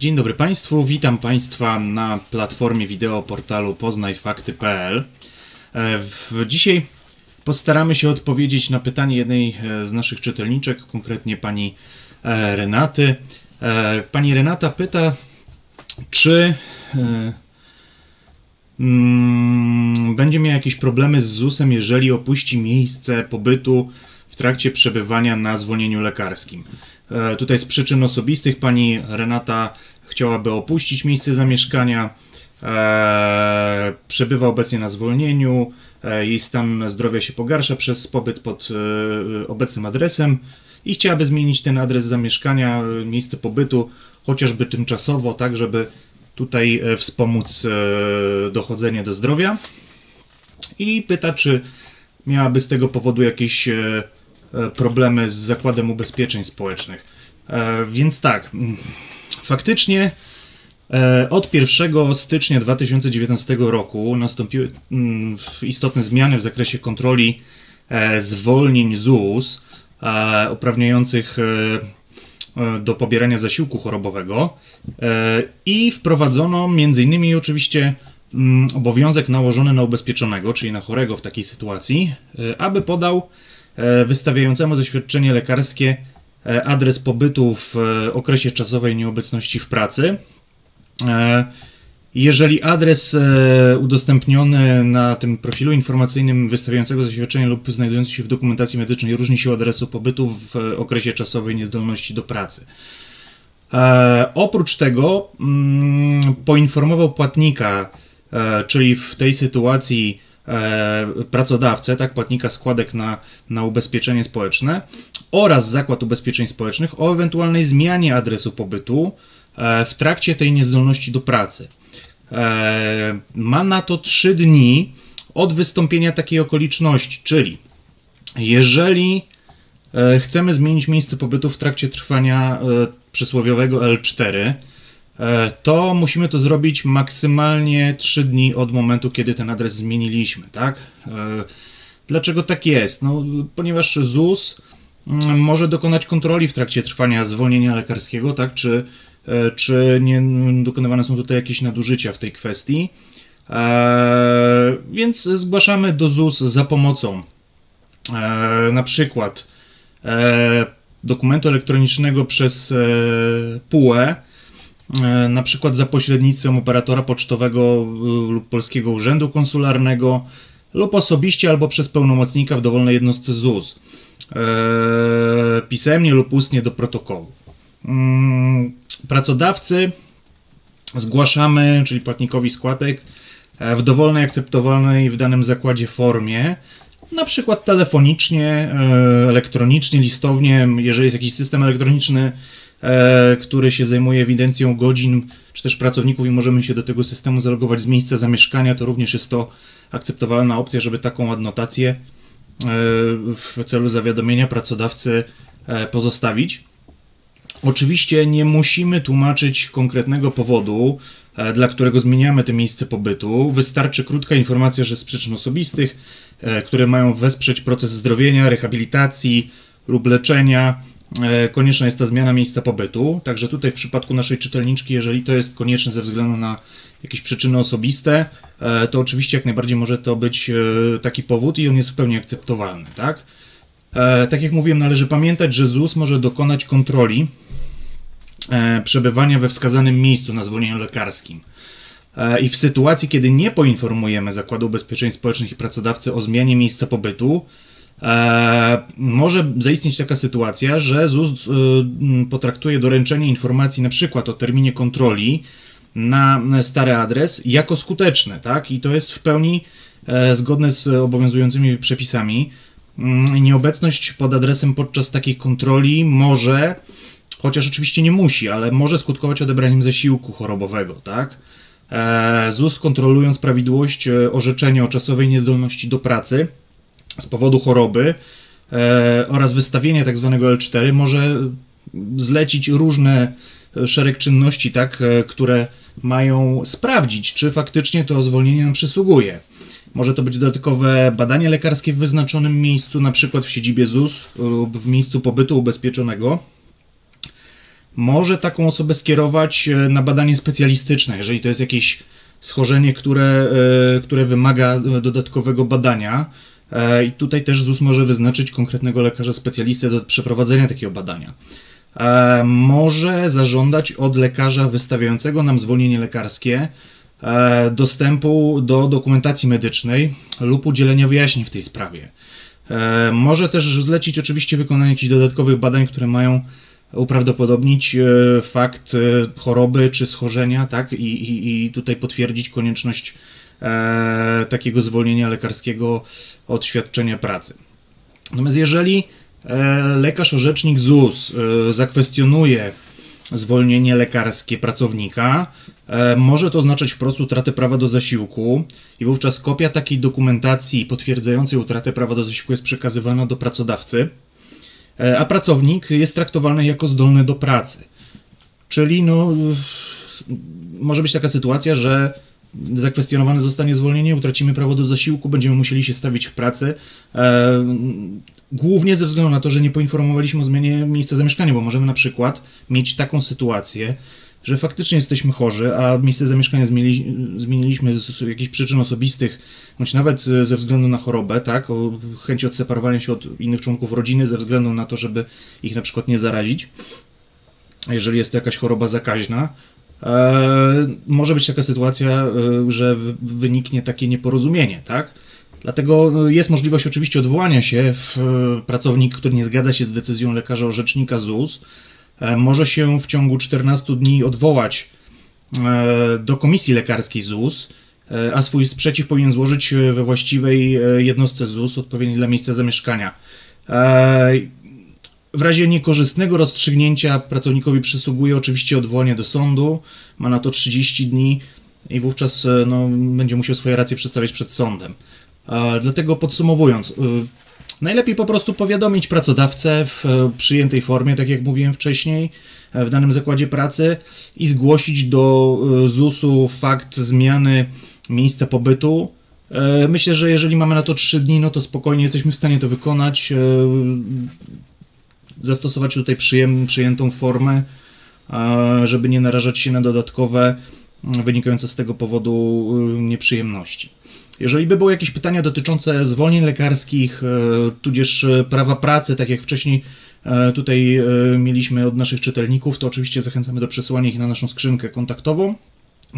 Dzień dobry Państwu, witam Państwa na platformie wideo portalu poznajfakty.pl. E, Dzisiaj postaramy się odpowiedzieć na pytanie jednej e, z naszych czytelniczek, konkretnie pani e, Renaty. Pani Renata pyta, czy mm, będzie miał jakieś problemy z ZUS-em, jeżeli opuści miejsce pobytu w trakcie przebywania na zwolnieniu lekarskim. E, Tutaj z przyczyn osobistych pani Renata chciałaby opuścić miejsce zamieszkania. E, przebywa obecnie na zwolnieniu. E, jej stan zdrowia się pogarsza przez pobyt pod e, obecnym adresem i chciałaby zmienić ten adres zamieszkania, miejsce pobytu, chociażby tymczasowo, tak żeby tutaj wspomóc dochodzenie do zdrowia. I pyta, czy miałaby z tego powodu jakieś problemy z Zakładem Ubezpieczeń Społecznych. E, Więc tak, faktycznie e, od 1 stycznia 2019 roku nastąpiły istotne zmiany w zakresie kontroli e, zwolnień ZUS e, uprawniających e, e, do pobierania zasiłku chorobowego e, i wprowadzono m.in. oczywiście obowiązek nałożony na ubezpieczonego, czyli na chorego w takiej sytuacji, e, aby podał e, wystawiającemu zaświadczenie lekarskie e, adres pobytu w e, okresie czasowej nieobecności w pracy. E, Jeżeli adres e, udostępniony na tym profilu informacyjnym wystawiającego zaświadczenie lub znajdujący się w dokumentacji medycznej różni się od adresu pobytu w e, okresie czasowej niezdolności do pracy. E, oprócz tego mm, poinformował płatnika, e, czyli w tej sytuacji e, pracodawcę, tak, płatnika składek na, na ubezpieczenie społeczne oraz Zakład Ubezpieczeń Społecznych o ewentualnej zmianie adresu pobytu e, w trakcie tej niezdolności do pracy. E, ma na to 3 dni od wystąpienia takiej okoliczności, czyli jeżeli e, chcemy zmienić miejsce pobytu w trakcie trwania e, przysłowiowego L4, e, to musimy to zrobić maksymalnie 3 dni od momentu, kiedy ten adres zmieniliśmy, tak? E, Dlaczego tak jest? No, ponieważ ZUS mm, może dokonać kontroli w trakcie trwania zwolnienia lekarskiego, tak? Czy, e, czy nie dokonywane są tutaj jakieś nadużycia w tej kwestii? E, więc zgłaszamy do ZUS za pomocą e, na przykład e, dokumentu elektronicznego przez e, PUE, e, na przykład za pośrednictwem operatora pocztowego e, lub Polskiego Urzędu Konsularnego lub osobiście albo przez pełnomocnika w dowolnej jednostce ZUS, e, pisemnie lub ustnie do protokołu. Mm, Pracodawcy zgłaszamy, czyli płatnikowi składek, e, w dowolnej, akceptowalnej w danym zakładzie formie, na przykład telefonicznie, e, elektronicznie, listownie, jeżeli jest jakiś system elektroniczny, e, który się zajmuje ewidencją godzin, czy też pracowników i możemy się do tego systemu zalogować z miejsca zamieszkania, to również jest to akceptowalna opcja, żeby taką adnotację e, w celu zawiadomienia pracodawcy pozostawić. Oczywiście nie musimy tłumaczyć konkretnego powodu, e, dla którego zmieniamy to miejsce pobytu. Wystarczy krótka informacja, że z przyczyn osobistych, e, które mają wesprzeć proces zdrowienia, rehabilitacji lub leczenia, e, konieczna jest ta zmiana miejsca pobytu. Także tutaj w przypadku naszej czytelniczki, jeżeli to jest konieczne ze względu na jakieś przyczyny osobiste, to oczywiście jak najbardziej może to być taki powód i on jest w pełni akceptowalny, tak? E, Tak jak mówiłem, należy pamiętać, że ZUS może dokonać kontroli e, przebywania we wskazanym miejscu na zwolnieniu lekarskim. E, I w sytuacji, kiedy nie poinformujemy Zakładu Ubezpieczeń Społecznych i pracodawcy o zmianie miejsca pobytu, może zaistnieć taka sytuacja, że ZUS potraktuje doręczenie informacji na przykład o terminie kontroli na stary adres jako skuteczne, tak? I to jest w pełni zgodne z obowiązującymi przepisami. Mm, Nieobecność pod adresem podczas takiej kontroli może, chociaż oczywiście nie musi, ale może skutkować odebraniem zasiłku chorobowego, tak? E, ZUS kontrolując prawidłowość e, orzeczenia o czasowej niezdolności do pracy z powodu choroby e, oraz wystawienia tzw. L4 może zlecić różne szereg czynności, tak, które mają sprawdzić, czy faktycznie to zwolnienie nam przysługuje. Może to być dodatkowe badanie lekarskie w wyznaczonym miejscu, na przykład w siedzibie ZUS lub w miejscu pobytu ubezpieczonego. może taką osobę skierować e, na badanie specjalistyczne, jeżeli to jest jakieś schorzenie, które, e, które wymaga e, dodatkowego badania. I tutaj też ZUS może wyznaczyć konkretnego lekarza specjalistę do przeprowadzenia takiego badania. Może zażądać od lekarza wystawiającego nam zwolnienie lekarskie dostępu do dokumentacji medycznej lub udzielenia wyjaśnień w tej sprawie. E, Może też zlecić oczywiście wykonanie jakichś dodatkowych badań, które mają uprawdopodobnić e, fakt e, choroby czy schorzenia, tak? I, i, i tutaj potwierdzić konieczność e, takiego zwolnienia lekarskiego od świadczenia pracy. Natomiast jeżeli e, lekarz orzecznik ZUS e, zakwestionuje zwolnienie lekarskie pracownika, e, może to oznaczać wprost utratę prawa do zasiłku i wówczas kopia takiej dokumentacji potwierdzającej utratę prawa do zasiłku jest przekazywana do pracodawcy, e, a pracownik jest traktowany jako zdolny do pracy. Czyli no, może być taka sytuacja, że zakwestionowane zostanie zwolnienie, utracimy prawo do zasiłku, będziemy musieli się stawić w pracy. E, głównie ze względu na to, że nie poinformowaliśmy o zmianie miejsca zamieszkania, bo możemy na przykład mieć taką sytuację, że faktycznie jesteśmy chorzy, a miejsce zamieszkania zmienili, zmieniliśmy z jakichś przyczyn osobistych, bądź nawet ze względu na chorobę, tak, o chęci odseparowania się od innych członków rodziny, ze względu na to, żeby ich na przykład nie zarazić jeżeli jest to jakaś choroba zakaźna. E, może być taka sytuacja, e, że wyniknie takie nieporozumienie, tak? Dlatego no, jest możliwość oczywiście odwołania się. W, e, pracownik, który nie zgadza się z decyzją lekarza orzecznika ZUS, e, może się w ciągu 14 dni odwołać e, do komisji lekarskiej ZUS, e, a swój sprzeciw powinien złożyć e, we właściwej e, jednostce ZUS odpowiedniej dla miejsca zamieszkania. E, w razie niekorzystnego rozstrzygnięcia pracownikowi przysługuje oczywiście odwołanie do sądu, ma na to 30 dni i wówczas e, no, będzie musiał swoje racje przedstawiać przed sądem. E, Dlatego podsumowując, e, najlepiej po prostu powiadomić pracodawcę w e, przyjętej formie, tak jak mówiłem wcześniej, e, w danym zakładzie pracy i zgłosić do e, ZUS-u fakt zmiany miejsca pobytu. Myślę, że jeżeli mamy na to 3 dni, no to spokojnie jesteśmy w stanie to wykonać. zastosować tutaj przyjętą formę, żeby nie narażać się na dodatkowe wynikające z tego powodu nieprzyjemności. Jeżeli by były jakieś pytania dotyczące zwolnień lekarskich, e, tudzież e, prawa pracy, tak jak wcześniej e, tutaj mieliśmy od naszych czytelników, to oczywiście zachęcamy do przesyłania ich na naszą skrzynkę kontaktową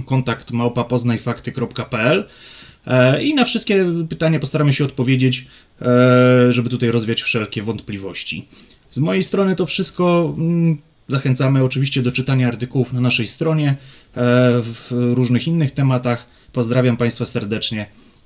kontakt małpapoznajfakty.pl i na wszystkie pytania postaramy się odpowiedzieć, żeby tutaj rozwiać wszelkie wątpliwości. Z mojej strony to wszystko. Mm, Zachęcamy oczywiście do czytania artykułów na naszej stronie w różnych innych tematach. Pozdrawiam Państwa serdecznie